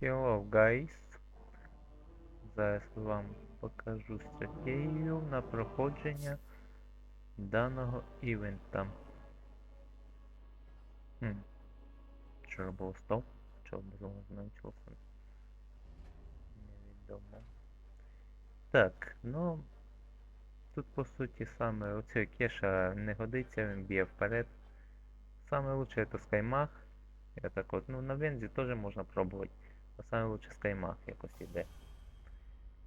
Hello, guys. Зараз вам покажу стратегію на проходження даного івента. Хм. Вчора було стоп. Чого безумно знаю телефон. Невідомо. Так, ну. Тут по суті саме оцей кеша не годиться, він б'є вперед. Саме лучше это скаймах. Я так от, ну на вензі теж можна пробувати. А саме лучше скаймах якось іде.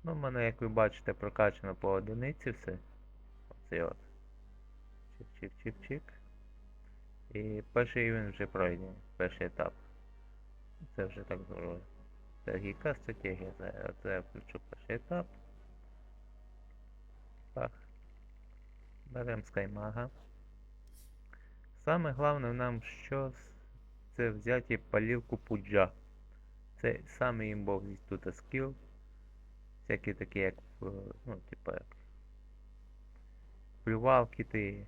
Ну, в мене, як ви бачите, прокачано по одиниці все. Оце от. Чик-чик-чик-чик. І перший рівень вже пройдений, перший етап. Це вже так яка стратегія зараз? Це я включу перший етап. Так. Беремо скаймага. Саме головне нам що це взяти палівку пуджа. Це саме імбовий тут скіл. Всякі такі як, е, ну, типа як плювалки ти,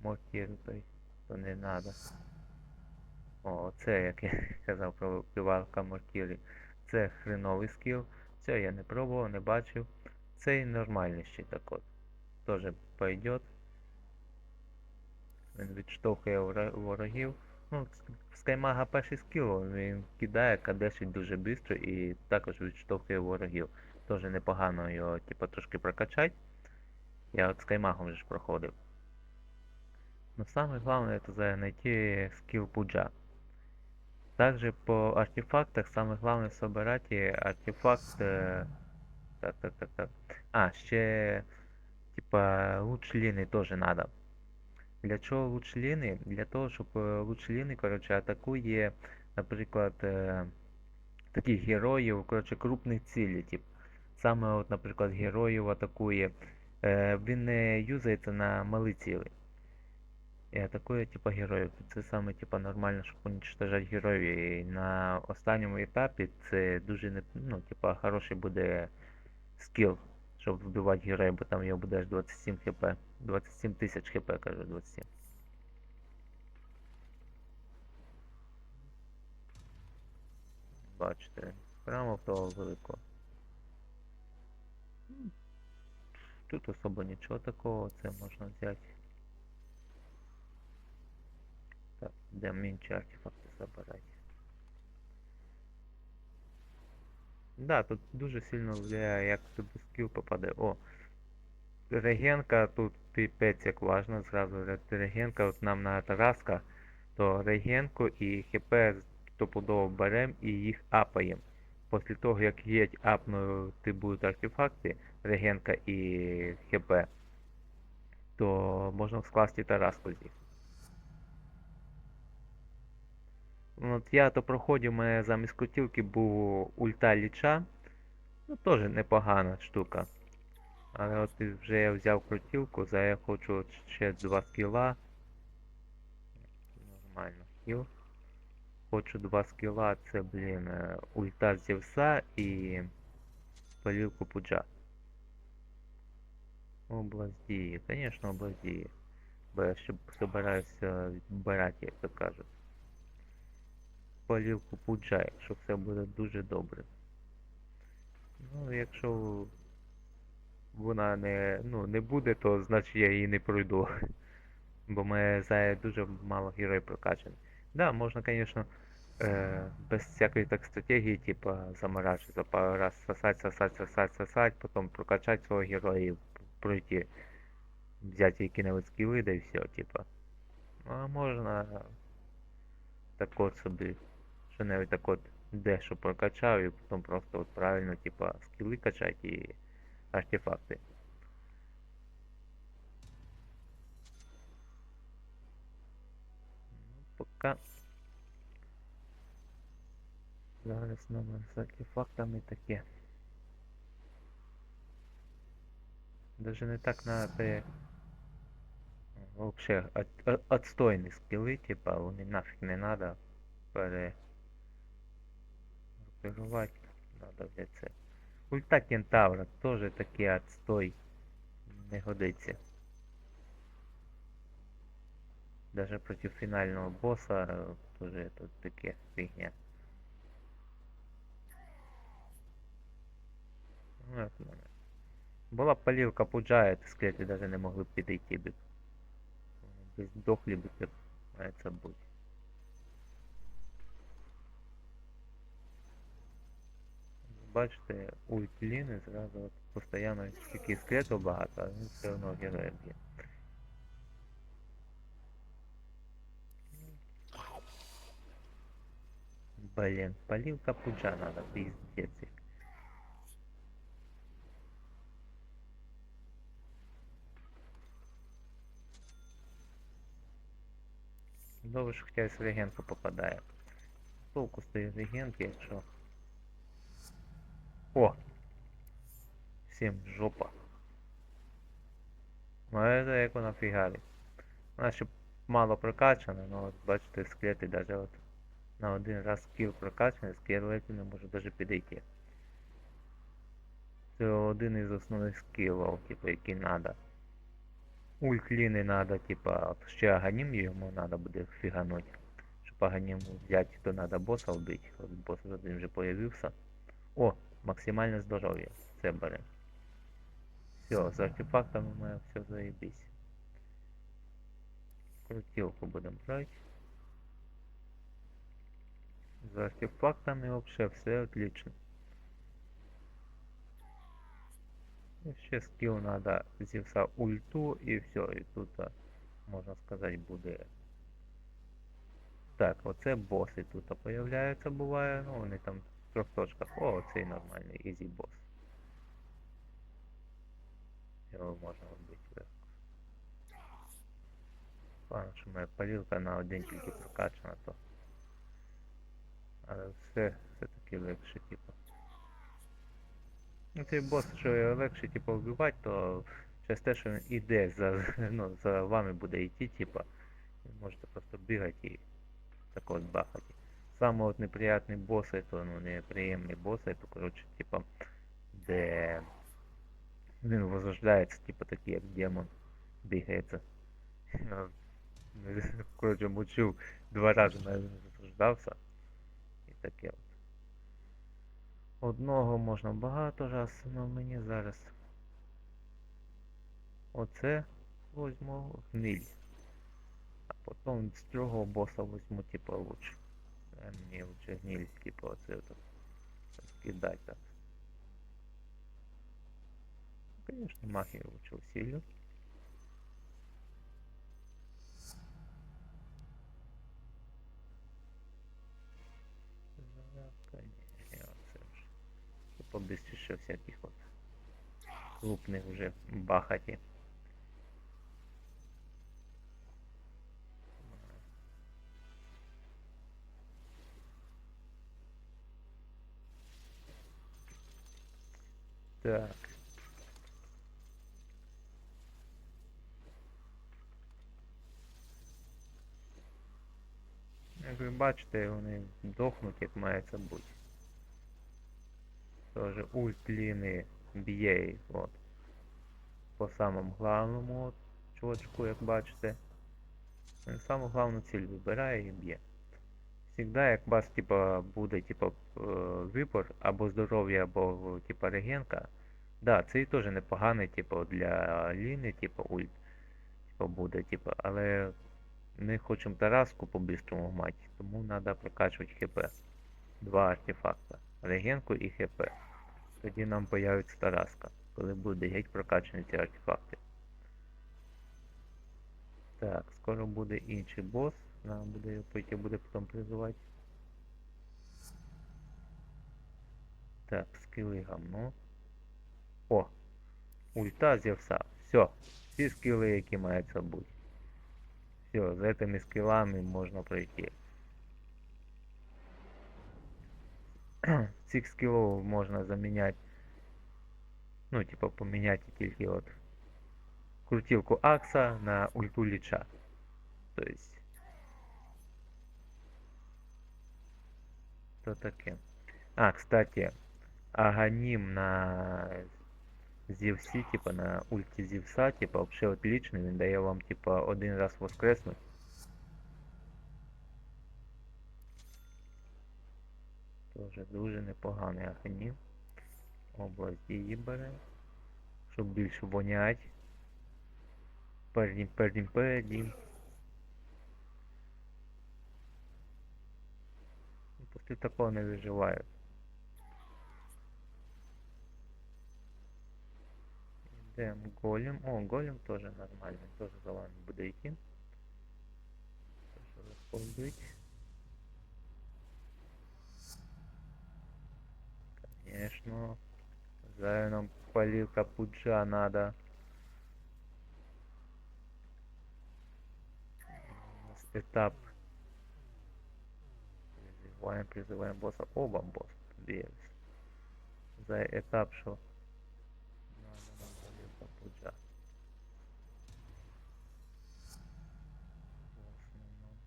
мортір той, то не надо. О, це як я казав про плювалка мортірі. Це хреновий скіл. Це я не пробував, не бачив. Це і нормальний ще так от. Тоже пойдет. Він відштовхує ворогів. Ну, Скаймага перший скіл, він кидає, кадешить дуже швидко і також відштовхує ворогів. Тоже непогано його, типу, трошки прокачати. Я от Скаймагом вже ж проходив. Но саме головне це зараз знайти скіл пуджа. Также по артефактах самое главное собирать артефакт. Так, так, так, так. А, ще типа лучліни теж надо. Для чого лучліни? Для того, щоб е, лучліни, коротше, атакує, наприклад, е, таких героїв, коротше, крупних цілей, тип. Саме, от, наприклад, героїв атакує. Е, він не юзається на малі цілі. І атакує, типа, героїв. Це саме, типа, нормально, щоб уничтожати героїв. І на останньому етапі це дуже ну, типа, хороший буде скіл, щоб вбивати героя, бо там його буде аж 27 хп. 27 тисяч хп, кажу, 27. Бачите, прямо в того великого. Тут особо нічого такого, це можна взяти. Так, де менші артефакти забирати. Да, тут дуже сильно влияє, як тобі скіл попаде. О! Регенка тут пипець як важно, зразу ре- регенка от нам на Тараска, то регенку і хп стопудово берем і їх апаєм. Після того як геть апнути будуть артефакти, регенка і хп, то можна скласти Тараску з них. От я то проходив, у мене замість крутілки був ульта ліча. Ну, теж непогана штука. Але от вже я взяв крутілку, за я хочу ще два скіла. Нормально, скіл. Хочу два скіла, це, блін, е, ульта Зевса і полівку Пуджа. Область дії, звісно, область дії. Бо я ще собираюся відбирати, як то кажуть. Полівку Пуджа, якщо все буде дуже добре. Ну, якщо вона не, ну, не буде, то значить я її не пройду. Бо ми за дуже мало героїв прокачані. Да, можна, звісно, е, без всякої так стратегії, типа заморачиваться, пару раз сосать, сосать, сосать, сосать, потім прокачати свого героя і пройти. Взяти які-небудь скіли, да і все, типа. Ну, а можна так от собі, що навіть так от дещо прокачав і потім просто от правильно, типа, скіли качати і артефакти. Ну, пока. Зараз номер з артефактами таке. Даже не так надо. Вообще от, от, отстойні скіли, типа, вони нафіг не надо перегруппировать. Надо взять це. Ульта кентавра теж таке отстой. Не годиться. Даже проти фінального босса тоже тут таке фігня. Ну, от мене. Була б полівка то скелети даже не могли б підійти б. Без дохлі б це бути. Бачите, ульт ліни зразу от постійно тільки скелетів багато, а він все одно героя б'є. Блин, полилка пуджа надо, пиздец. що хоча й з регенку попадає. Толку з тої регенки, якщо. О! Всім жопа. Ну это як вона фігарить. Вона ще мало прокачана, но от бачите, скелети даже от на один раз скіл прокачаний, скелети не може даже підійти. Це один із основних скілів, типу, які надо. Ультліни надо, типа, ще аганім йому надо буде фігануть. Щоб аганім взяти, то надо боса вбити. От бос один вже появився. О, максимальне здоров'я. Це бере. Все, з артефактами має все заебись. Крутилку будемо брати. З артефактами вообще все отлично. І ще скіл надо зівса ульту і все, і тут можна сказати буде. Так, оце боси тут появляються, буває, ну вони там трьох точках. О, цей нормальний, ізі бос. Його можна вбити легко. Погано, що моя палілка на один тільки прокачана, то. Але все, все-таки легше, типу. Ну, цей бос, що його легше, типу, вбивати, то через те, що він іде за, ну, за вами буде йти, типа, можете просто бігати і так от бахати. Саме от неприятні боси, то ну неприємні боси, то коротше, типа, де він возрождається, типа такий як демон бігається. Я, Коротше, мучив два рази навіть возрождався. І таке от. Одного можна багато раз, але мені зараз. Оце возьму гниль. А потім з другого боса возьму типа лучше. А мені лучше гниль, типа оце от скидать так. Конечно, магию лучше усилю. Зарядка, ні, оце вже. Побистріше всяких от крупних вже бахаті. Так. Як ви бачите, вони дохнуть, як має це бути. Тоже ульт ліни б'є їх, от. По самому главному от, чувачку, як бачите. Він саму главну ціль вибирає і б'є. Всегда, як у вас типа буде типа е, вибор або здоров'я, або типа регенка. Да, це і теж непоганий, типу, для ліни, типу, ульт. Типу буде, типу, але ми хочемо Тараску по-бистрому мати, тому треба прокачувати ХП. Два артефакта. Регенку і ХП. Тоді нам появиться Тараска, коли буде геть прокачані ці артефакти. Так, скоро буде інший бос. Нам буде його пойти, буде потім призивати. Так, скіли гамно. О! Ульта з'явся. Все. Всі скіли, які маються бути. Все, з цими скілами можна пройти. Цих скілов можна заміняти. Ну, типа поміняти тільки от крутилку Акса на ульту Ліча. То есть. То таке. А, кстати, Аганим на Зевсі, типа на ульті Зевса, типа вообще отличный, він дає вам типа один раз воскреснуть. Тоже дуже непоганий Аганим. Область її бере. Щоб більше вонять. Пердім, пердім, пердім. Ну, Після такого не виживають. Йдемо голем. О, голем теж нормальний, теж за вами буде йти. Теж розповідуть. Конечно. Зараз нам полівка пуджа надо. У нас этап. Призываем, призываем босса. Оба босса подъявились. За этап, что надо нам полівка пуджа. В основному.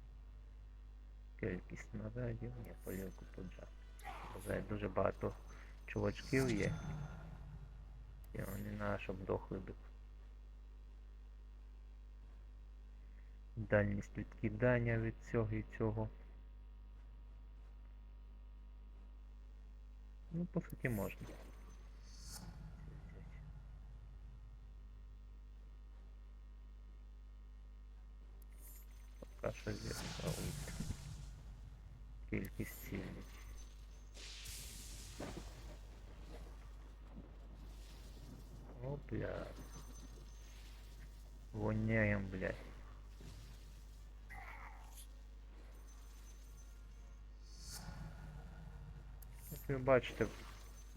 Кількість снарядів, ні, полівку пуджа. Бо дуже багато чувачків є. І вони на щоб дохли б. Дальність відкидання від цього і цього. Ну, по суті, можна. Це взяти. Пока що з'явиться кількість сильних. О, бля. Воняем, блядь. ви бачите,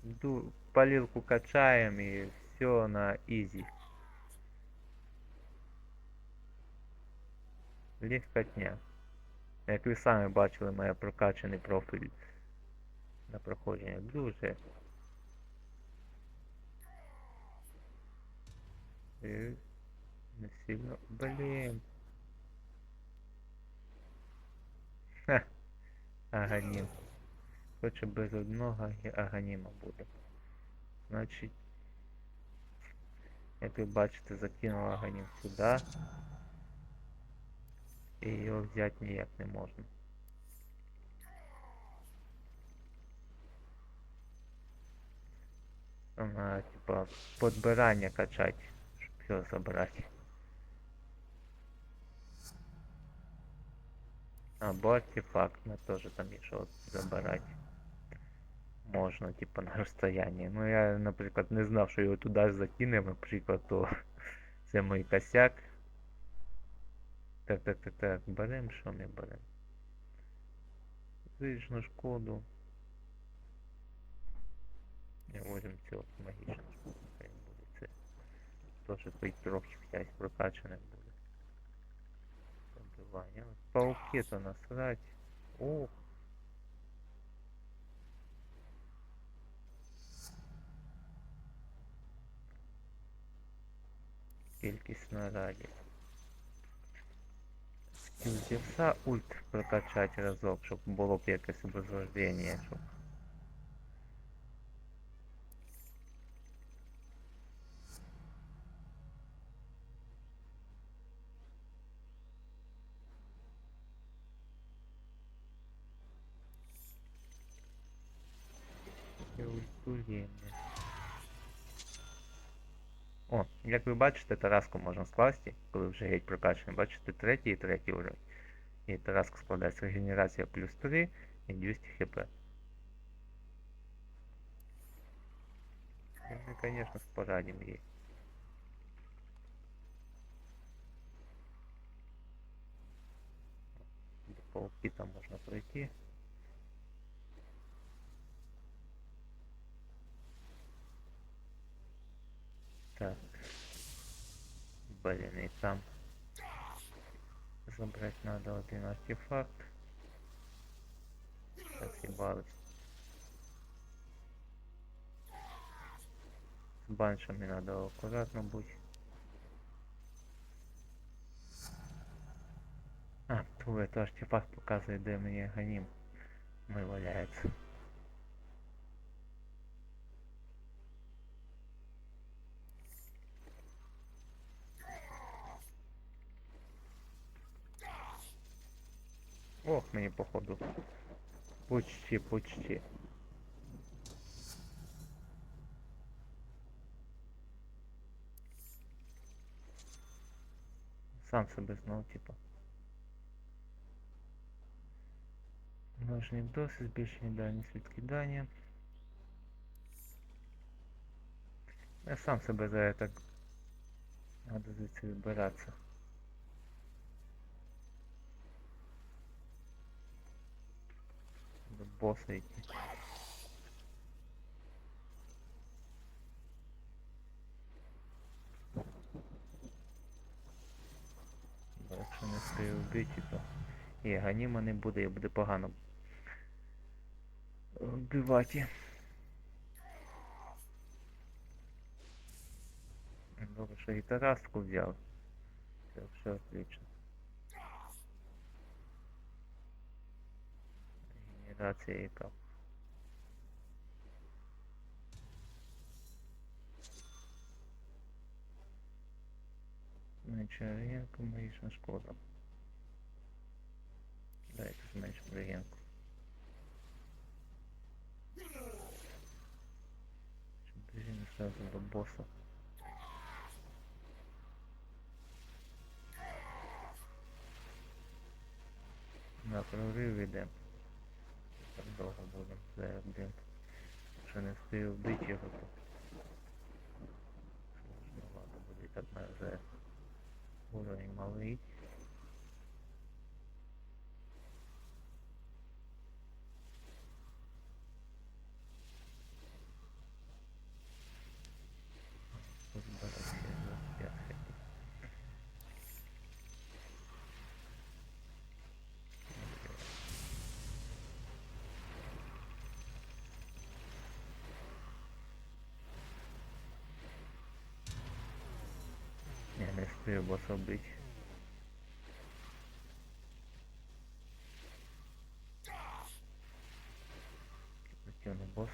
ду- палілку качаємо і все на ізі. Легкотня. Як ви самі бачили, моя прокачаний профіль на проходження дуже Э, не сильно. Блин. Ха. Аганім. Хоче без одного агі- аганіма буде. Значить. Як ви бачите, закинув аганім сюди. І його взяти ніяк не можна. Вона, типа, подбирання качать, щоб його забрати. Або артефакт на теж там якщо от забирати. Можна, типа, на розстоянні. Ну я, наприклад, не знав, що його туди ж закинемо, наприклад, то це мій косяк. Так, так, так, так, берем, що ми берем? Фізичну шкоду. Не возьмем цю от магічну шкоду, хай буде це. Тоже хоч трохи вся прокачане буде. Забивання. Пауки то насрать. Ох. Кількість снарядів. Скіл зівса ульт прокачати разок, щоб було б якесь обозрождення, щоб І ультуріння. О, як ви бачите, Тараску можна скласти, коли вже геть прокачаний. Бачите, третій і третій уровень. І Тараску складається регенерація плюс 3 і 200 хп. Ми, звісно, спорадимо її. Пауки там можна пройти. Так. Блин, и там забрать надо один артефакт. Съебалось. С баншами надо аккуратно быть. А, ту это артефакт показывает, где мне гоним. Мой валяется. мені походу. Почти, почти. Сам себе знал, типа. Важні доси, збільшення дальність відкидання. Я сам себе за так надо за звідси вибиратися. Боса йти. Бо Якщо не встиг вбити, то і ганіма не буде, і буде погано вбивати. Добре, що гітарастку взяв. Все, все отлично. Генерація яка. Менше регенку, магічна шкода. Давайте зменшимо регенку. Щоб біжимо сразу до боса. На прорив йдемо. Довго буде це один. Якщо не встиг вбити його, то ладно буде так на уровень малий. Тут зараз є 25 хотів. Я не встиг боса бити. Затягну босс.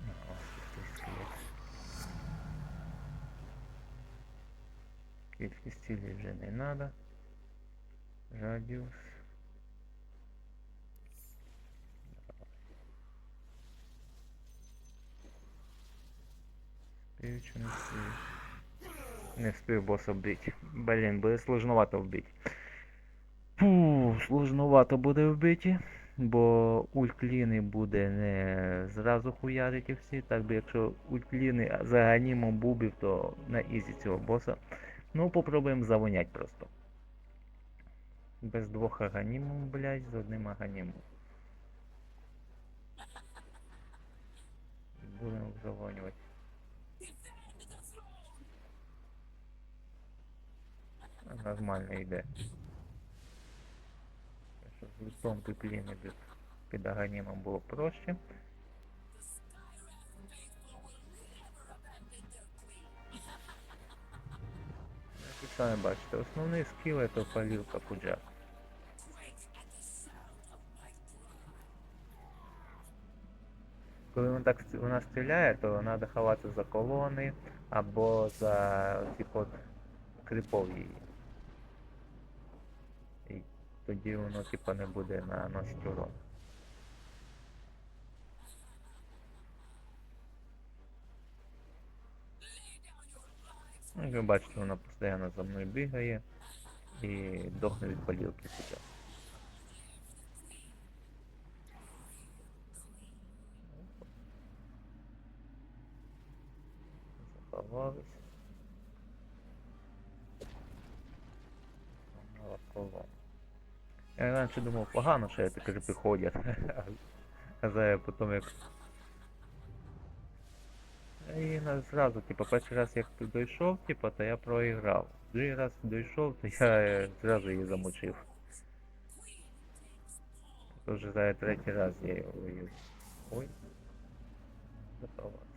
Ну, ось тут скелет. Цілей вже не надо. Радіус. Спів чи не спів? Не встиг боса вбити. Блін, буде сложновато вбити. Фу, сложновато буде вбити, бо ультліни буде не зразу хуярити всі. Так би якщо ультліни за ганімом бубів, то на ізі цього боса. Ну, попробуємо завонять просто. Без двох аганімів, блядь, з одним аганімом. Будемо завонювати. Нормально йде. Щоб з лицом пепліни під, під аганімом було проще. Самі бачите, основний скіл це палілка пуджа. Коли вона так вона стріляє, то треба ховатися за колони або за типу крипов її. І тоді воно типу не буде наносити урон. Ну, Як ви бачите, вона постійно за мною бігає і дохне від палілки зараз. Заховались. Я раніше думав погано, що це крипи ходять. А потім як. І зразу, типу, перший раз як дійшов, типу, то я проіграв. Другий раз дійшов, то я е, зразу її замочив. Тож за третій раз я її. Ой. Заховався.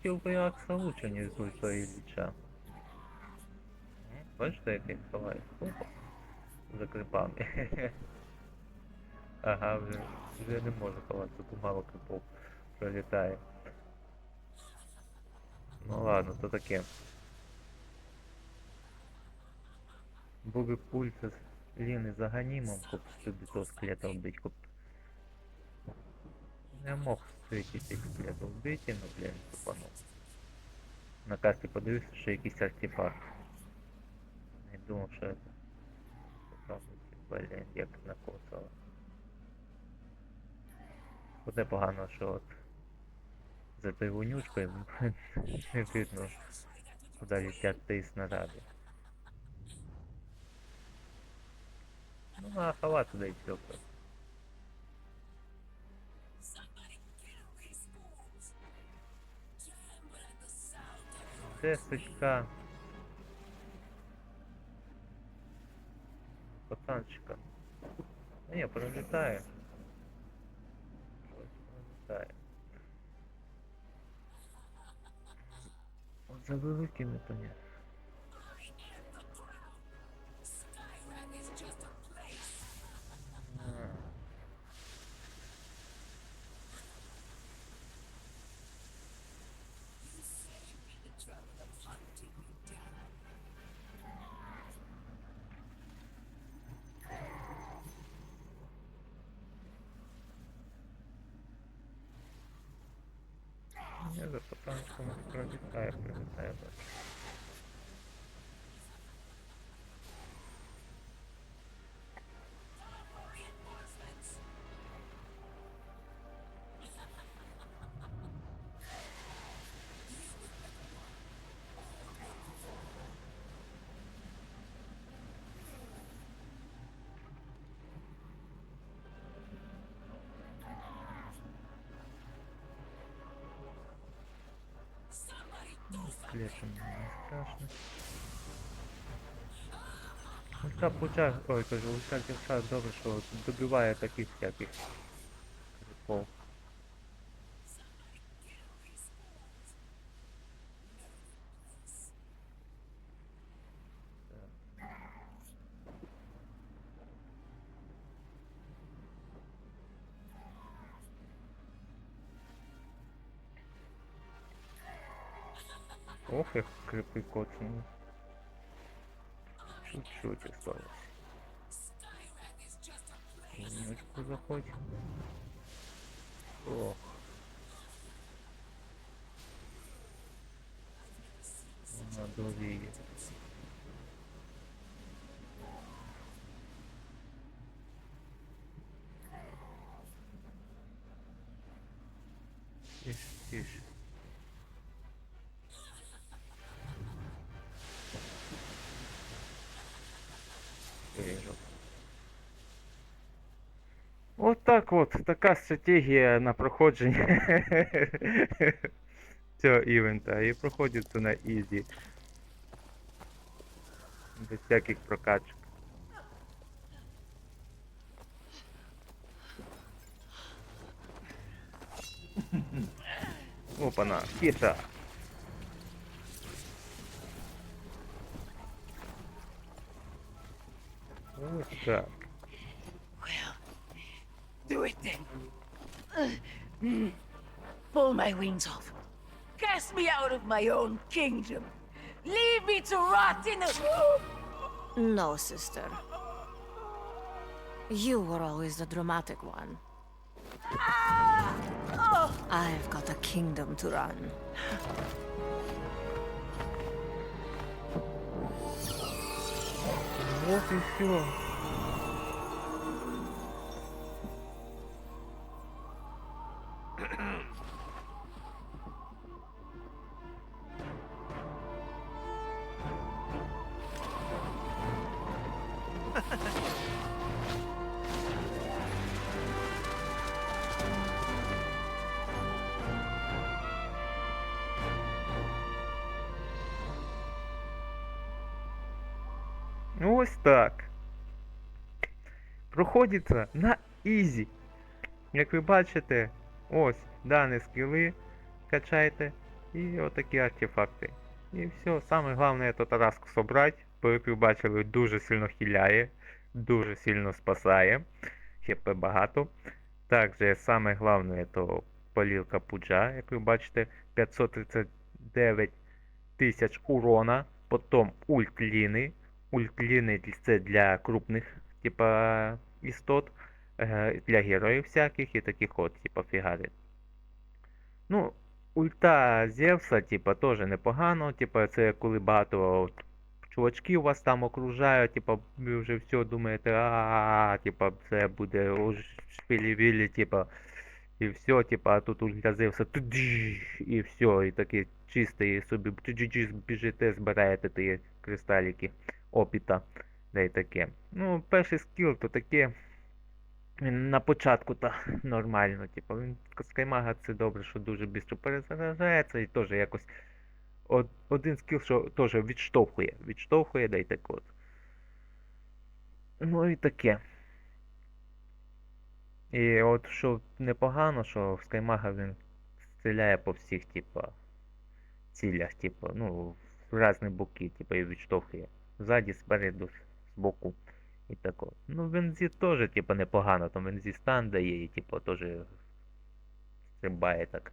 Скрутил бы Акса лучше, не с ультой Ильича. Бачите, як він ховає? Опа. За крипами. Ага, вже, вже не може ховатися, тут мало крипов пролітає. Ну ладно, то таке. Були пульси з Ліни за ганімом, коп собі того скелета вбить, коп. Не мог цих скелетів вбити, ну блін, тупанув. На карті подивився, що якийсь артефакт. Не думав, що це. Блін, як накоцало. Оце погано, що от за тою вонючкою не видно, куди летять ті снаряди. Ну, а халат туди і просто. Це сучка. Пацанчика. Ну ні, пролітає. Щось пролітає. От за великими Клешем не страшно. Ульта путя... ой, кажу, ульта дівча добре, що добиває таких всяких всех крепкий кот. Чуть-чуть осталось. Немножко захочем. Ох. Надо увидеть. Вот так от, така стратегія на проходження цього івента. І проходиться на ізі. Без всяких прокачок. Опана, хита. Ось так. Pull my wings off. Cast me out of my own kingdom. Leave me to rot in the. No, sister. You were always the dramatic one. Ah! Oh! Oh! I've got a kingdom to run. What is sure? Ось так. Проходиться на ізі. Як ви бачите, ось дані скіли качаєте. І отакі артефакти. І все, саме головне це Тараску собрати, бо як ви бачили, дуже сильно хиляє, дуже сильно спасає. ХП багато. Також саме головне то полілка пуджа, як ви бачите, 539 тисяч урона. Потім ультліни. Ультліни це для крупних, типа, істот, е, для героїв всяких і таких от, типа, фігари. Ну, ульта Зевса, типа, теж непогано. Типа, це коли багато от чувачків вас там окружають, типа, ви вже все думаєте, а, типа, це буде шпілі-вілі, типа, і все, типа, а тут ульта Зевса, і все, і таке чисте, і собі біжите, збираєте ті кристаліки опіта, да й таке. Ну, перший скіл то таке. На початку та нормально, типу, він Скаймага це добре, що дуже швидко перезаряджається і теж якось од- один скіл, що теж відштовхує, відштовхує, да й так от. Ну і таке. І от що непогано, що в Скаймага він стріляє по всіх, типа, цілях, типу, ну, в різні боки, типу, і відштовхує. Ззаді, спереду, збоку. І так от. Ну, Вензі теж, типу, непогано, там Вензі стан дає і, типу, теж стрибає так.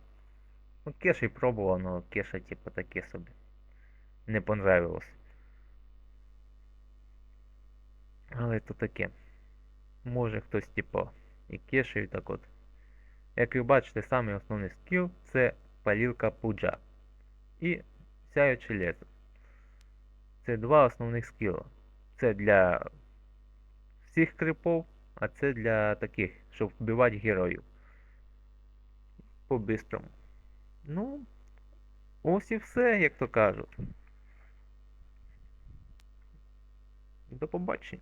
Ну, Кеша й пробував, але Кеша, типу, таке собі. Не понравилось. Але то таке. Може хтось, типу, і Кеша, і так от. Як ви бачите, самий основний скіл це палілка пуджа. І сяюче лезо. Це два основних скіла. Це для всіх крипов, а це для таких, щоб вбивати героїв. По-бистрому. Ну, ось і все, як то кажуть. До побачення.